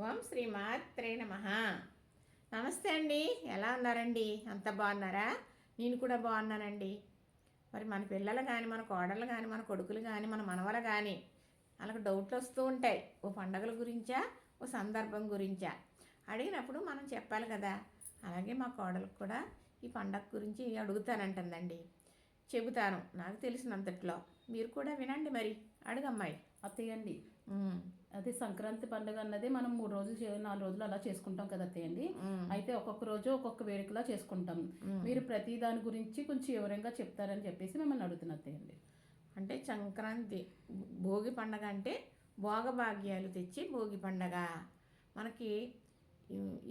ఓం శ్రీ మాత్రే నమ. నమస్తే అండి. ఎలా ఉన్నారండి? అంత బాగున్నారా? నేను కూడా బాగున్నానండి. మరి మన పిల్లలు కానీ మన కోడళ్ళు కానీ మన కొడుకులు కానీ మన మనవలు కానీ వాళ్ళకి డౌట్లు వస్తూ ఉంటాయి. ఓ పండగల గురించా? ఓ సందర్భం గురించా? అడిగినప్పుడు మనం చెప్పాలి కదా. అలాగే మా కోడలకు కూడా ఈ పండగ గురించి అడుగుతానంటుందండి. చెబుతాను నాకు తెలిసినంతట్లో. మీరు కూడా వినండి మరి. అడుగమ్మాయి. అత్తయ్యండి అదే సంక్రాంతి పండుగ అన్నది మనం మూడు రోజులు నాలుగు రోజులు అలా చేసుకుంటాం కదా అండి. అయితే ఒక్కొక్క రోజు ఒక్కొక్క వేడుకలా చేసుకుంటాం. మీరు ప్రతి దాని గురించి కొంచెం వివరంగా చెప్తారని చెప్పేసి మిమ్మల్ని అడుగుతున్నా అత్తయ్య అండి. అంటే సంక్రాంతి భోగి పండగ అంటే భోగభాగ్యాలు తెచ్చి భోగి పండగ. మనకి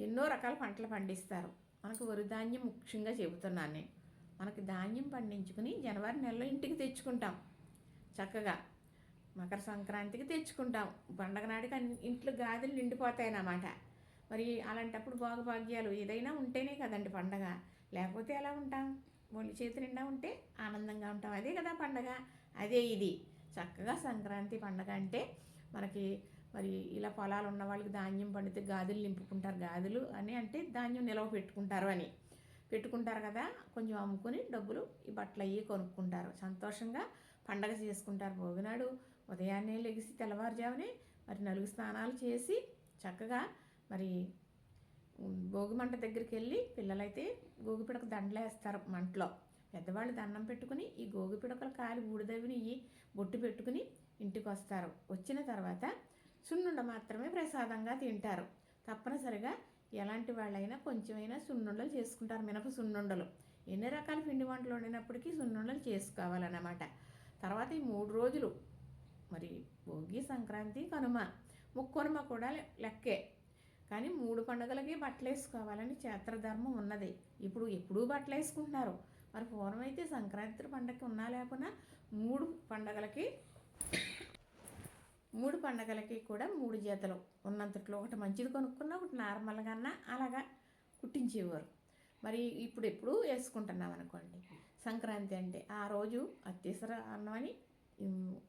ఎన్నో రకాల పంటలు పండిస్తారు. మనకు వరి ధాన్యం ముఖ్యంగా చెబుతున్నాను నేను. మనకి ధాన్యం పండించుకుని జనవరి నెలలో ఇంటికి తెచ్చుకుంటాం చక్కగా. మకర సంక్రాంతికి తెచ్చుకుంటాం. పండగ నాటికి అన్ని ఇంట్లో గాదులు నిండిపోతాయి అన్నమాట మరి అలాంటప్పుడు భోగభాగ్యాలు ఏదైనా ఉంటేనే కదండి పండగ. లేకపోతే ఎలా ఉంటాం? ఒళ్ళు చేతి నిండా ఉంటే ఆనందంగా ఉంటాం. అదే కదా పండగ. అదే ఇది. చక్కగా సంక్రాంతి పండగ అంటే మనకి మరి ఇలా పొలాలు ఉన్న వాళ్ళకి ధాన్యం పండితే గాదులు నింపుకుంటారు. గాదులు అని అంటే ధాన్యం నిల్వ పెట్టుకుంటారు అని. పెట్టుకుంటారు కదా. కొంచెం అమ్ముకుని డబ్బులు ఈ బట్టలు అయ్యి కొనుక్కుంటారు. సంతోషంగా పండగ చేసుకుంటారు. భోగినాడు ఉదయాన్నే లెగిసి తెల్లవారుజామునే మరి నలుగు స్నానాలు చేసి చక్కగా మరి భోగిమంట భోగి మంట దగ్గరికి వెళ్ళి పిల్లలైతే గోగు పిడక దండలేస్తారు మంటలో. పెద్దవాళ్ళు దండం పెట్టుకుని ఈ గోగి పిడకలు కాలి బూడిదవిని బొట్టు పెట్టుకుని ఇంటికి వస్తారు వచ్చిన తర్వాత సున్నుండ మాత్రమే ప్రసాదంగా తింటారు. తప్పనిసరిగా ఎలాంటి వాళ్ళైనా కొంచెమైనా సున్నుండలు చేసుకుంటారు. మినప సున్నుండలు. ఎన్ని రకాల పిండి వంటలు వండినప్పటికీ సున్నుండలు చేసుకోవాలన్నమాట. తర్వాత ఈ మూడు రోజులు మరి భోగి సంక్రాంతి కనుమ. ముక్కనుమ కూడా లెక్కే. కానీ మూడు పండుగలకి బట్టలు వేసుకోవాలని క్షేత్రధర్మం ఉన్నది. ఇప్పుడు ఎప్పుడూ బట్టలు వేసుకుంటున్నారు మరి పూర్వం అయితే సంక్రాంతి పండగకి ఉన్నా లేకున్నా మూడు పండగలకి మూడు పండగలకి కూడా మూడు జతలు. ఉన్నంతట్లో ఒకటి మంచిది కొనుక్కున్నా ఒకటి నార్మల్గా అన్నా అలాగా కుట్టించేవారు. మరి ఇప్పుడు ఎప్పుడు వేసుకుంటున్నాం అనుకోండి సంక్రాంతి అంటే ఆ రోజు అత్యసర అన్నమని అని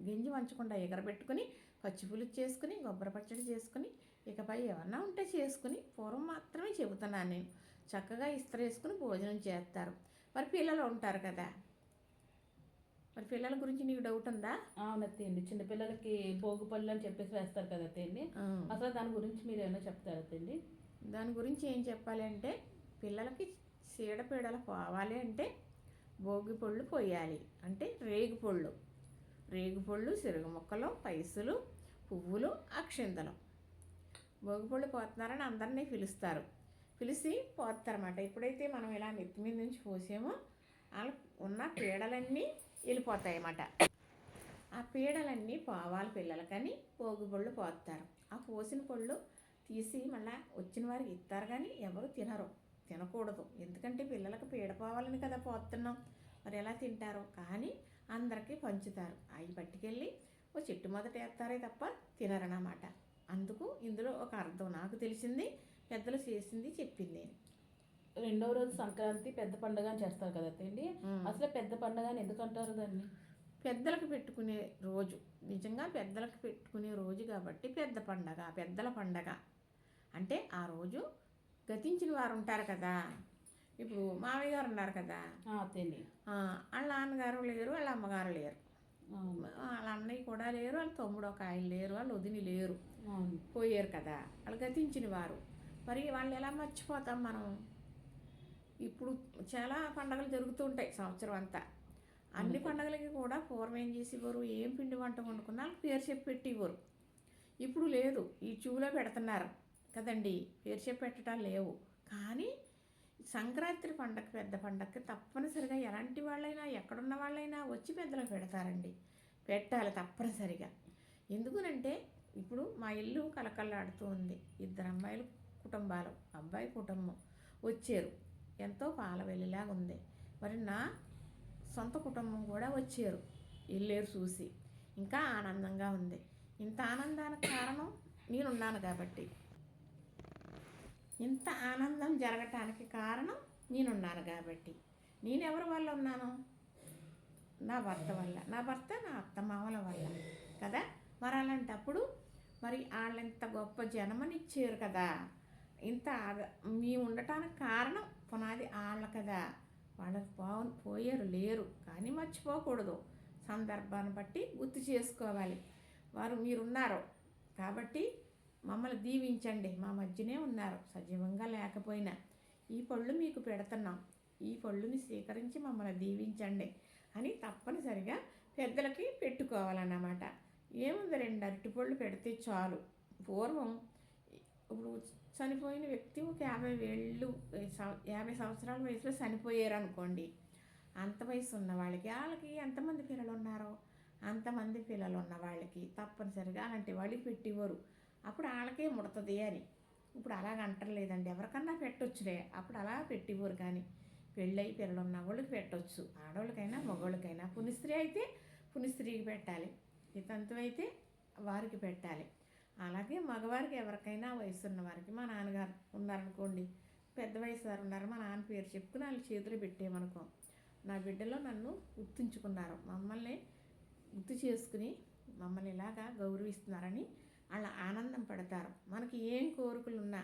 గింజి వంచకుండా ఎగరబెట్టుకుని పచ్చి పులుసు చేసుకుని కొబ్బరి పచ్చడి చేసుకుని ఇకపై ఏమన్నా ఉంటే చేసుకుని పూర్వం మాత్రమే చెబుతున్నాను నేను. చక్కగా ఇస్త్రీ వేసుకుని భోజనం చేస్తారు. మరి పిల్లలు ఉంటారు కదా? మరి పిల్లల గురించి నీకు డౌట్ ఉందా? అవును అత్తయ్య అండి చిన్నపిల్లలకి భోగి పళ్ళు అని చెప్పేసి వేస్తారు కదా అండి అసలు దాని గురించి మీరు ఏమైనా చెప్తారా అండి దాని గురించి ఏం చెప్పాలి అంటే పిల్లలకి చీడపీడలు పోవాలి అంటే భోగి పళ్ళు పోయాలి. అంటే రేగు పళ్ళు. రేగుపళ్ళు సిరుగు మొక్కలు పైసలు పువ్వులు అక్షింతలు. భోగిపళ్ళు పోతున్నారని అందరినీ పిలుస్తారు. పిలిచి పోతారన్నమాట. ఎప్పుడైతే మనం ఇలా నెత్తి మీద నుంచి పోసామో వాళ్ళ ఉన్న పీడలన్నీ వెళ్ళిపోతాయి అన్నమాట ఆ పీడలన్నీ పోవాలి పిల్లలకని భోగిపళ్ళు పోస్తారు ఆ పోసిన పళ్ళు తీసి మళ్ళా వచ్చిన వారికి ఇస్తారు కానీ ఎవరు తినరు. తినకూడదు. ఎందుకంటే పిల్లలకు పీడ పోవాలని కదా పోతున్నాం. మరి ఎలా తింటారు? కానీ అందరికీ పంచుతారు. అవి పట్టుకెళ్ళి ఓ చెట్టు మొదట వేస్తారే తప్ప తినరన్నమాట. అందుకు ఇందులో ఒక అర్థం నాకు తెలిసింది పెద్దలు చేసింది చెప్పింది. రెండవ రోజు సంక్రాంతి పెద్ద పండుగ అని చేస్తారు కదా అండి. అసలు పెద్ద పండుగ అని ఎందుకు అంటారు దాన్ని? పెద్దలకు పెట్టుకునే రోజు. నిజంగా పెద్దలకు పెట్టుకునే రోజు కాబట్టి పెద్ద పండగ పెద్దల పండగ. అంటే ఆ రోజు గతించిన వారు ఉంటారు కదా. ఇప్పుడు మామయ్య గారు ఉన్నారు కదా వాళ్ళ నాన్నగారు లేరు వాళ్ళ అమ్మగారు లేరు. వాళ్ళ అన్నయ్య కూడా లేరు వాళ్ళ తమ్ముడు ఒక ఆయన లేరు వాళ్ళ వదిని లేరు. పోయారు కదా. వాళ్ళు గతించిన వారు. మరి వాళ్ళని ఎలా మర్చిపోతాం మనం? ఇప్పుడు చాలా పండగలు జరుగుతూ ఉంటాయి సంవత్సరం అంతా. అన్ని పండగలకి కూడా పూర్వం ఏం చేసేవారు? ఏం పిండి వంట వండుకున్నా పేరు చెప్పి పెట్టేవారు. ఇప్పుడు లేదు. ఈ చూలో పెడుతున్నారు. కదండి? పేరు చెప్పి పెట్టడం లేవు. కానీ సంక్రాంతి పండగ పెద్ద పండగకి తప్పనిసరిగా ఎలాంటి వాళ్ళైనా ఎక్కడున్న వాళ్ళైనా వచ్చి పెద్దలకు పెడతారండి. పెట్టాలి తప్పనిసరిగా. ఎందుకునంటే ఇప్పుడు మా ఇల్లు కలకల్లాడుతూ ఉంది. ఇద్దరు అమ్మాయిలు కుటుంబాలు అబ్బాయి కుటుంబం వచ్చారు. ఎంతో పాలవెల్లిలాగా ఉంది. మరి నా సొంత కుటుంబం కూడా వచ్చారు. వెళ్ళారు చూసి. ఇంకా ఆనందంగా ఉంది. ఇంత ఆనందానికి కారణం నేనున్నాను కాబట్టి. ఇంత ఆనందం జరగటానికి కారణం నేనున్నాను కాబట్టి. నేను ఎవరి వల్ల ఉన్నాను? నా భర్త వల్ల. నా భర్త నా అత్తమామల వల్ల. కదా? మరి అలాంటప్పుడు మరి వాళ్ళు ఇంత గొప్ప జన్మనిచ్చారు కదా? ఇంత మీ ఉండటానికి కారణం పునాది వాళ్ళ కదా. వాళ్ళకి పో పోయారు లేరు. కానీ మర్చిపోకూడదు. సందర్భాన్ని బట్టి గుర్తు చేసుకోవాలి. వారు మీరున్నారు కాబట్టి మమ్మల్ని దీవించండి. మా మధ్యనే ఉన్నారు. సజీవంగా లేకపోయినా ఈ పళ్ళు మీకు పెడుతున్నాం. ఈ పళ్ళుని స్వీకరించి మమ్మల్ని దీవించండి అని తప్పనిసరిగా పెద్దలకి పెట్టుకోవాలన్నమాట. ఏముంది రెండు అరటిపళ్ళు పెడితే చాలు. పూర్వం ఇప్పుడు చనిపోయిన వ్యక్తి ఒక యాభై వేళ్ళు యాభై సంవత్సరాల వయసులో చనిపోయారు అనుకోండి అంత వయసు ఉన్న వాళ్ళకి వాళ్ళకి ఎంతమంది పిల్లలు ఉన్నారో అంతమంది పిల్లలు ఉన్న వాళ్ళకి తప్పనిసరిగా అలాంటి వాళ్ళు పెట్టేవారు అప్పుడు వాళ్ళకే ముడుతుంది అని. ఇప్పుడు అలాగ అంటలేదండి. ఎవరికన్నా పెట్టొచ్చులే. అప్పుడు అలా పెట్టేవారు కానీ పెళ్ళై పిల్లలు ఉన్న వాళ్ళకి పెట్టొచ్చు. ఆడవాళ్ళకైనా మగవాళ్ళకైనా పునిస్త్రీ అయితే పునిస్త్రీకి పెట్టాలి. వితంతు అయితే వారికి పెట్టాలి. అలాగే మగవారికి ఎవరికైనా వయసు ఉన్న వారికి మా నాన్నగారు ఉన్నారనుకోండి పెద్ద వయసు వారు ఉన్నారు మా నాన్న పేరు చెప్పుకుని వాళ్ళ చేతులు పెట్టేమనుకో నా బిడ్డలో నన్ను గుర్తుంచుకున్నారు. మమ్మల్ని గుర్తు చేసుకుని మమ్మల్ని ఇలాగా గౌరవిస్తున్నారని అలా ఆనందం పడతారు. మనకి ఏం కోరికలు ఉన్నా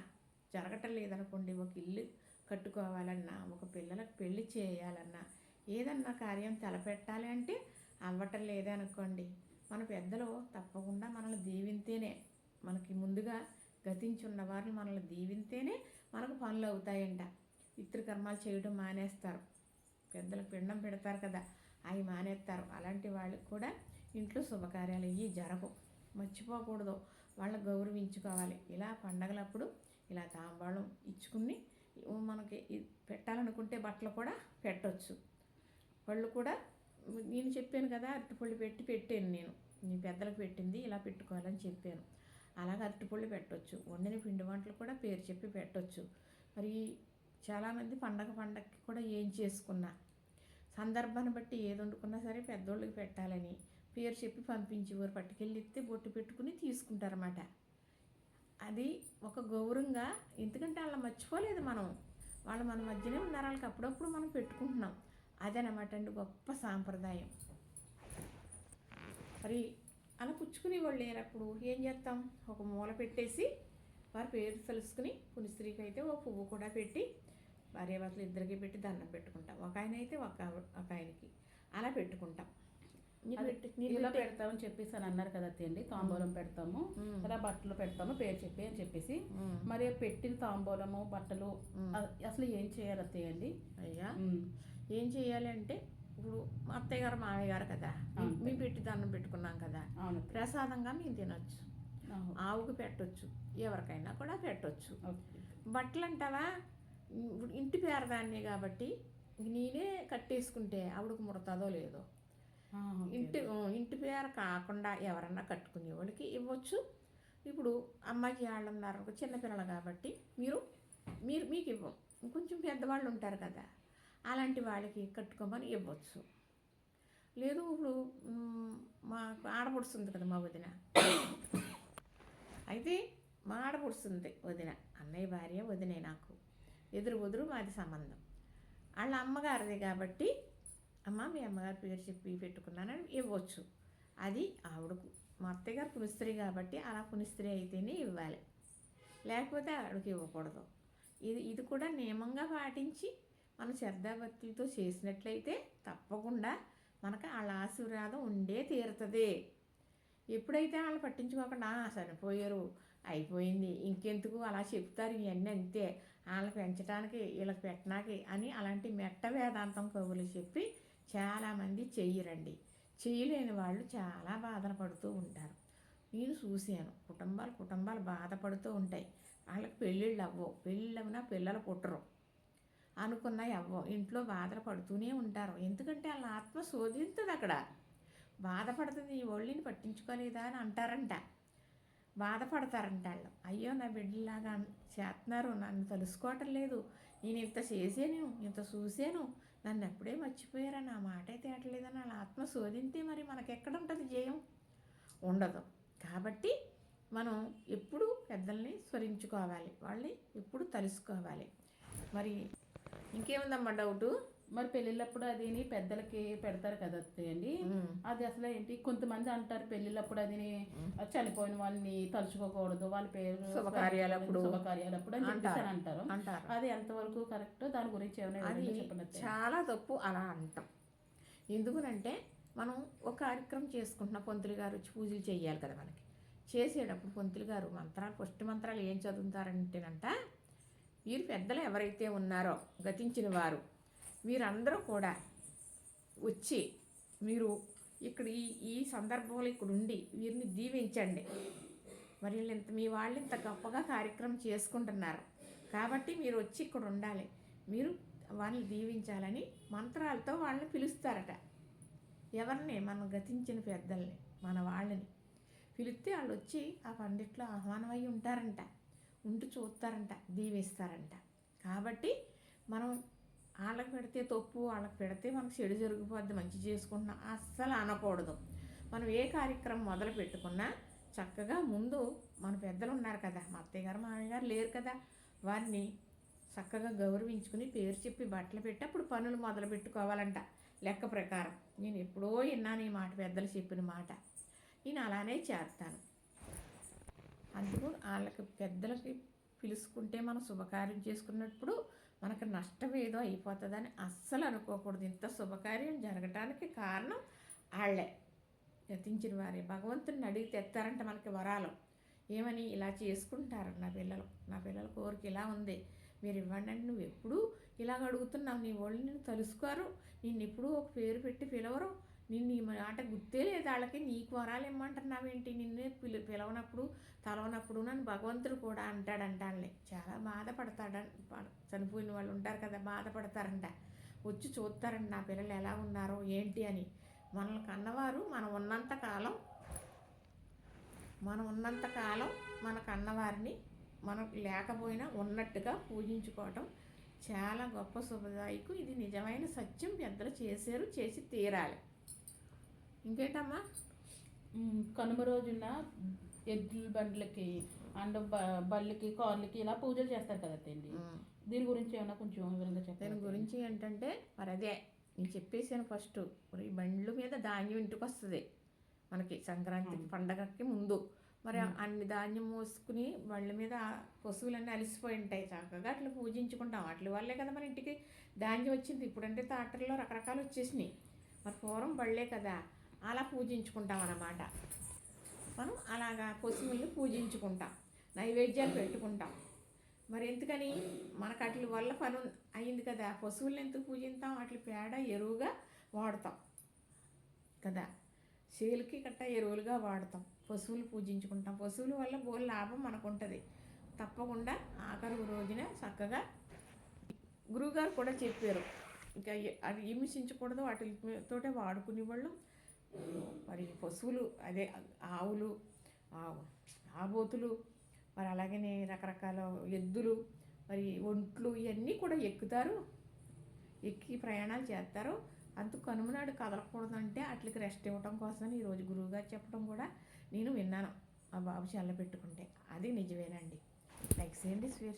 జరగటం లేదనుకోండి ఒక ఇల్లు కట్టుకోవాలన్నా ఒక పిల్లలకు పెళ్ళి చేయాలన్నా ఏదన్నా కార్యం తలపెట్టాలి అంటే అవ్వటం లేదే అనుకోండి మన పెద్దలు తప్పకుండా మనల్ని దీవింతేనే మనకి ముందుగా గతించున్న వారిని మనల్ని దీవింతేనే మనకు పనులు అవుతాయంట. పితృకర్మాలు చేయడం మానేస్తారు. పెద్దలకు పిండం పెడతారు కదా అవి మానేస్తారు. అలాంటి వాళ్ళకి కూడా ఇంట్లో శుభకార్యాలు ఇవి జరగవు. మర్చిపోకూడదు. వాళ్ళని గౌరవించుకోవాలి. ఇలా పండగలప్పుడు ఇలా తాంబాళం ఇచ్చుకుని మనకి పెట్టాలనుకుంటే బట్టలు కూడా పెట్టవచ్చు వాళ్ళు కూడా నేను చెప్పాను కదా అరటిపళ్ళు పెట్టి పెట్టాను నేను. నీ పెద్దలకు పెట్టింది ఇలా పెట్టుకోవాలని చెప్పాను. అలాగే అరటిపళ్ళు పెట్టొచ్చు. వండిన పిండి వంటలు కూడా పేరు చెప్పి పెట్టవచ్చు మరి చాలామంది పండగ పండగకి కూడా ఏం చేసుకున్నా? సందర్భాన్ని బట్టి ఏది వండుకున్నా సరే పెద్దోళ్ళకి పెట్టాలని. పేరు చెప్పి పంపించేవారు పట్టుకెళ్ళి ఇస్తే బొట్టు పెట్టుకుని తీసుకుంటారన్నమాట. అది ఒక గౌరవంగా ఎందుకంటే వాళ్ళ మర్చిపోలేదు మనం. వాళ్ళు మన మధ్యనే ఉన్నారు వాళ్ళకి అప్పుడప్పుడు మనం పెట్టుకుంటున్నాం. అదనమాట అండి గొప్ప సాంప్రదాయం. మరి అలా పుచ్చుకునేవాళ్ళు లేనప్పుడు ఏం చేస్తాం? ఒక మూల పెట్టేసి వారి పేరు తెలుసుకుని పునిస్త్రీకి అయితే ఒక పువ్వు కూడా పెట్టి భార్యాభర్తలు ఇద్దరికి పెట్టి దండం పెట్టుకుంటాం. ఒక ఆయన అయితే ఒక ఒక ఆయనకి అలా పెట్టుకుంటాం. ఇలా పెడతామని చెప్పేసి అని అన్నారు కదా అండి తాంబూలం పెడతాము మ్మ్. ఇలా బట్టలు పెడతాము పేరు చెప్పి అని చెప్పేసి మ్మ్. మరి పెట్టిన తాంబూలము బట్టలు మ్మ్. అసలు ఏం చేయాలి అత్తయ్య అండి అయ్యా మ్మ్. ఏం చేయాలి అంటే ఇప్పుడు మా అత్తయ్య గారు మామయ్య గారు కదా మీ- అవును. మీ పెట్టి దండం పెట్టుకున్నాం కదా అవును ప్రసాదంగా మేము తినొచ్చు. ఆవుకు పెట్టొచ్చు ఎవరికైనా కూడా పెట్టొచ్చు. బట్టలు అంటావా ఇప్పుడు ఇంటి పేరదాన్నే కాబట్టి నేనే కట్టేసుకుంటే ఆవిడకు ముడతాదో లేదో. ఇంటి ఇంటి పేర కాకుండా ఎవరన్నా కట్టుకునే వాళ్ళకి ఇవ్వచ్చు. ఇప్పుడు అమ్మాయికి వాళ్ళు ఉన్నారు చిన్నపిల్లలు కాబట్టి మీరు మీరు మీకు ఇవ్వం. కొంచెం పెద్దవాళ్ళు ఉంటారు కదా అలాంటి వాళ్ళకి కట్టుకోమని ఇవ్వచ్చు. లేదు ఇప్పుడు మ్, ఆడపడుస్తుంది కదా మా వదిన. అయితే మా ఆడపడుస్తుంది వదిన. అన్నయ్య భార్య వదినే నాకు. ఎదురు వదురు మాది సంబంధం. వాళ్ళ అమ్మగారిది కాబట్టి అమ్మ మీ అమ్మగారి పేరు చెప్పి పెట్టుకున్నానని ఇవ్వచ్చు. అది ఆవిడకు. మా అత్తయ్యగారు పునిస్త్రీ కాబట్టి అలా పునిస్త్రీ అయితేనే ఇవ్వాలి. లేకపోతే ఆవిడకి ఇవ్వకూడదు. ఇది ఇది కూడా నియమంగా పాటించి మన శ్రద్ధాభక్తులతో చేసినట్లయితే తప్పకుండా మనకు వాళ్ళ ఆశీర్వాదం ఉండే తీరుతుంది. ఎప్పుడైతే వాళ్ళు పట్టించుకోకుండా సరిపోయారు చనిపోయారు అయిపోయింది ఇంకెందుకు అలా చెప్తారు ఇవన్నీ అంతే వాళ్ళని పెంచడానికి వీళ్ళకి పెట్టడానికి అని అలాంటి మెట్ట వేదాంతం కవులు చెప్పి చాలామంది చెయ్యరండి. చేయలేని వాళ్ళు చాలా బాధలు పడుతూ ఉంటారు. నేను చూశాను. కుటుంబాలు కుటుంబాలు బాధపడుతూ ఉంటాయి. వాళ్ళకి పెళ్ళిళ్ళు అవ్వవు. పెళ్ళిళ్ళు పిల్లలు పుట్టరు. అనుకున్నాయి అవ్వవు. ఇంట్లో బాధలు పడుతూనే ఉంటారు. ఎందుకంటే వాళ్ళ ఆత్మ శోధిస్తుంది అక్కడ. బాధపడుతుంది ఈ ఒళ్ళిని పట్టించుకోలేదా అని అంటారంట. బాధపడతారంట వాళ్ళు. అయ్యో నా బిడ్డలాగా చేస్తున్నారు. నన్ను తెలుసుకోవటం లేదు. నేను ఇంత చేసాను ఇంత చూశాను. నన్ను ఎప్పుడే మర్చిపోయారా? నా మాట అయితే తేటలేదని వాళ్ళ ఆత్మ శోధింతే మరి మనకెక్కడ ఉంటుంది జయం? ఉండదు. కాబట్టి మనం ఎప్పుడు పెద్దల్ని స్మరించుకోవాలి. వాళ్ళని ఎప్పుడు తలుసుకోవాలి. మరి ఇంకేముందమ్మా డౌటు? మరి పెళ్ళిళ్ళప్పుడు అది పెద్దలకి పెడతారు కదా అండి. అది అసలు ఏంటి? కొంతమంది అంటారు పెళ్ళిళ్ళప్పుడు అది చనిపోయిన వాళ్ళని తలుచుకోకూడదు వాళ్ళ పేరు శుభకార్యాలప్పుడు శుభకార్యాలప్పుడు అని చెప్పేసి అంటారు అంటారు. అది ఎంతవరకు కరెక్ట్? దాని గురించి ఏమైనా చెప్పండి. చాలా తప్పు అలా అంటాం. ఎందుకునంటే మనం ఒక కార్యక్రమం చేసుకుంటున్న పంతులు గారు వచ్చి పూజలు చేయాలి కదా మనకి. చేసేటప్పుడు పంతులు గారు మంత్రాలు ఫస్ట్ మంత్రాలు ఏం చదువుతారంటేనంట వీరు పెద్దలు ఎవరైతే ఉన్నారో గతించిన వారు మీరందరూ కూడా వచ్చి మీరు ఇక్కడ ఈ ఈ సందర్భంలో ఇక్కడ ఉండి వీరిని దీవించండి. మరి ఇంత మీ వాళ్ళు ఇంత గొప్పగా కార్యక్రమం చేసుకుంటున్నారు. కాబట్టి మీరు వచ్చి ఇక్కడ ఉండాలి. మీరు వాళ్ళని దీవించాలని మంత్రాలతో వాళ్ళని పిలుస్తారట. ఎవరిని? మనం గతించిన పెద్దల్ని మన వాళ్ళని. పిలిస్తే వాళ్ళు వచ్చి ఆ పండిట్లో ఆహ్వానమై ఉంటారంట. ఉంటూ చూస్తారంట దీవిస్తారంట. కాబట్టి మనం వాళ్ళకి పెడితే తప్పు వాళ్ళకి పెడితే మనకు చెడు జరిగిపోద్ది మంచి చేసుకుంటున్నా అస్సలు అనకూడదు. మనం ఏ కార్యక్రమం మొదలు పెట్టుకున్నా చక్కగా ముందు మన పెద్దలు ఉన్నారు కదా మా అత్తయ్య గారు మామయ్య గారు లేరు కదా వారిని చక్కగా గౌరవించుకుని పేరు చెప్పి బట్టలు పెట్టి అప్పుడు పనులు మొదలు పెట్టుకోవాలంట లెక్క ప్రకారం. నేను ఎప్పుడో విన్నాను ఈ మాట పెద్దలు చెప్పిన మాట. నేను అలానే చేస్తాను. అందుకు వాళ్ళకి పెద్దలకి పిలుచుకుంటే మనం శుభకార్యం చేసుకున్నప్పుడు మనకు నష్టం ఏదో అయిపోతుందని అస్సలు అనుకోకూడదు. ఇంత శుభకార్యం జరగటానికి కారణం వాళ్ళే యతించిన వారే. భగవంతుని అడిగి తెస్తారంట మనకి వరాలు. ఏమని? ఇలా చేసుకుంటారు నా పిల్లలు. నా పిల్లల కోరిక ఇలా ఉంది. మీరు ఇవ్వండి అంటే నువ్వు ఎప్పుడూ ఇలాగ అడుగుతున్నావు. నీ వాళ్ళు నిన్ను తలుసుకోరు. నిన్ను ఎప్పుడూ ఒక పేరు పెట్టి పిలవరు. నిన్ను ఈ మాట గుర్తే లేదు వాళ్ళకి నీకు వరాలు ఇమ్మంటున్నావేంటి? నిన్నే పిలు పిలవనప్పుడు తలవనప్పుడు నన్ను భగవంతుడు కూడా అంటాడంటానులే. చాలా బాధపడతాడ? చనిపోయిన వాళ్ళు ఉంటారు కదా బాధపడతారంట. వచ్చి చూస్తారంట నా పిల్లలు ఎలా ఉన్నారో ఏంటి అని. మనల్ని కన్నవారు మనం ఉన్నంత కాలం మనం ఉన్నంత కాలం మన కన్నవారిని మనం లేకపోయినా ఉన్నట్టుగా పూజించుకోవటం చాలా గొప్ప శుభదాయకు. ఇది నిజమైన సత్యం. పెద్దలు చేశారు చేసి తీరాలి. ఇంకేంటమ్మా? కనుమ రోజున ఎద్దుల బండ్లకి అండ్ బళ్ళకి కార్లకి ఇలా పూజలు చేస్తారు కదా అండి దీని గురించి ఏమైనా కొంచెం వివరంగా దాని చెప్పండి గురించి ఏంటంటే మరి అదే నేను చెప్పేసాను ఫస్ట్ మరి ఈ బండ్ల మీద ధాన్యం ఇంటికి వస్తుంది. మనకి సంక్రాంతి పండగకి ముందు. మరి అన్ని ధాన్యం మోసుకుని బండ్ల మీద పశువులన్నీ అలసిపోయి ఉంటాయి చక్కగా అట్లా పూజించుకుంటాం. వాటి వల్లే కదా మన ఇంటికి ధాన్యం వచ్చింది. ఇప్పుడంటే తాటర్లో రకరకాలు వచ్చేసినాయి. మరి పూర్వం బళ్ళే కదా. అలా పూజించుకుంటాం అన్నమాట. మనం అలాగా పశువుల్ని పూజించుకుంటాం నైవేద్యాలు పెట్టుకుంటాం. మరి ఎందుకని? మనకు అట్ల వల్ల పని అయింది కదా. పశువుల్ని ఎందుకు పూజిస్తాం వాటి పేడ ఎరువుగా వాడతాం కదా. చేలకి కట్ట ఎరువులుగా వాడతాం. పశువులు పూజించుకుంటాం. పశువుల వల్ల బోల్ లాభం మనకు ఉంటుంది తప్పకుండా ఆఖరు రోజున చక్కగా గురువుగారు కూడా చెప్పారు. ఇంకా అది అవి హింసించకూడదు వాటితోటే వాడుకునే వాళ్ళు మరి పశువులు అదే ఆవులు ఆ- ఆబోతులు మరి అలాగనే రకరకాల ఎద్దులు మరి ఒంట్లు ఇవన్నీ కూడా ఎక్కుతారు. ఎక్కి ప్రయాణాలు చేస్తారు. అందుకు కనుమనాడు కదలకూడదు అంటే అట్లకి రెస్ట్ ఇవ్వటం కోసం ఈరోజు గురువుగారు చెప్పడం కూడా నేను విన్నాను. ఆ బాబు చల్ల పెట్టుకుంటే. అది నిజమేనండి. లైక్ చేయండి స్వీర్